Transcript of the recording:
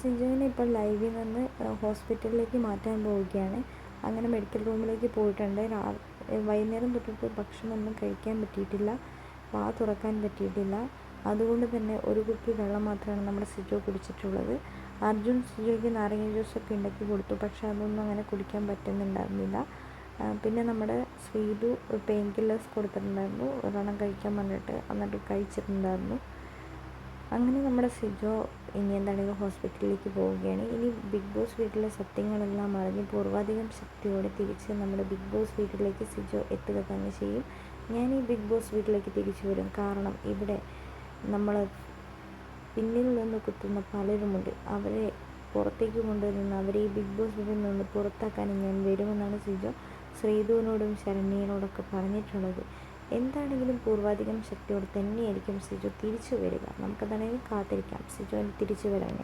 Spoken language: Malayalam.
സിജുവിനെ ഇപ്പോൾ ലൈവിൽ നിന്ന് ഹോസ്പിറ്റലിലേക്ക് മാറ്റാൻ പോവുകയാണ്. അങ്ങനെ മെഡിക്കൽ റൂമിലേക്ക് പോയിട്ടുണ്ട്. വൈകുന്നേരം തൊട്ടിട്ട് ഭക്ഷണമൊന്നും കഴിക്കാൻ പറ്റിയിട്ടില്ല. വാ തുറക്കാൻ പറ്റിയിട്ടില്ല. അതുകൊണ്ട് തന്നെ ഒരു കുപ്പി വെള്ളം മാത്രമാണ് നമ്മുടെ സിജു കുടിച്ചിട്ടുള്ളത്. അർജുൻ സിജുവിക്ക് നാരങ്ങ ജ്യൂസൊക്കെ ഉണ്ടാക്കി കൊടുത്തു. പക്ഷെ അതൊന്നും അങ്ങനെ കുടിക്കാൻ പറ്റുന്നുണ്ടായിരുന്നില്ല. പിന്നെ നമ്മുടെ ശ്രീതു പെയിൻ കില്ലേഴ്സ് കൊടുത്തിട്ടുണ്ടായിരുന്നു. ഒരെണ്ണം കഴിക്കാൻ പറഞ്ഞിട്ട് എന്നിട്ട് കഴിച്ചിട്ടുണ്ടായിരുന്നു. അങ്ങനെ നമ്മുടെ സിജോ ഇനി എന്താണെങ്കിലും ഹോസ്പിറ്റലിലേക്ക് പോവുകയാണ്. ഇനി ബിഗ് ബോസ് വീട്ടിലെ സത്യങ്ങളെല്ലാം അറിഞ്ഞ് പൂർവാധികം ശക്തിയോടെ തിരിച്ച് നമ്മുടെ ബിഗ് ബോസ് വീട്ടിലേക്ക് സിജോ എത്തുക തന്നെ ചെയ്യും. ഞാൻ ഈ ബിഗ് ബോസ് വീട്ടിലേക്ക് തിരിച്ചു വരും. കാരണം ഇവിടെ നമ്മൾ പിന്നിൽ നിന്ന് കുത്തുന്ന പലരുമുണ്ട്. അവരെ പുറത്തേക്ക് കൊണ്ടുവരുന്ന അവരെ ഈ ബിഗ് ബോസ് വീട്ടിൽ നിന്ന് പുറത്താക്കാനും ഞാൻ വരുമെന്നാണ് സിജോ ശ്രീധുവിനോടും ശരണ്യനോടൊക്കെ പറഞ്ഞിട്ടുള്ളത്. എന്താണെങ്കിലും പൂർവാധികം ശക്തിയോട് തന്നെയായിരിക്കും സിജു തിരിച്ചു വരിക. നമുക്കതാണെങ്കിൽ കാത്തിരിക്കാം. സിജുവിന് തിരിച്ചു വരാൻ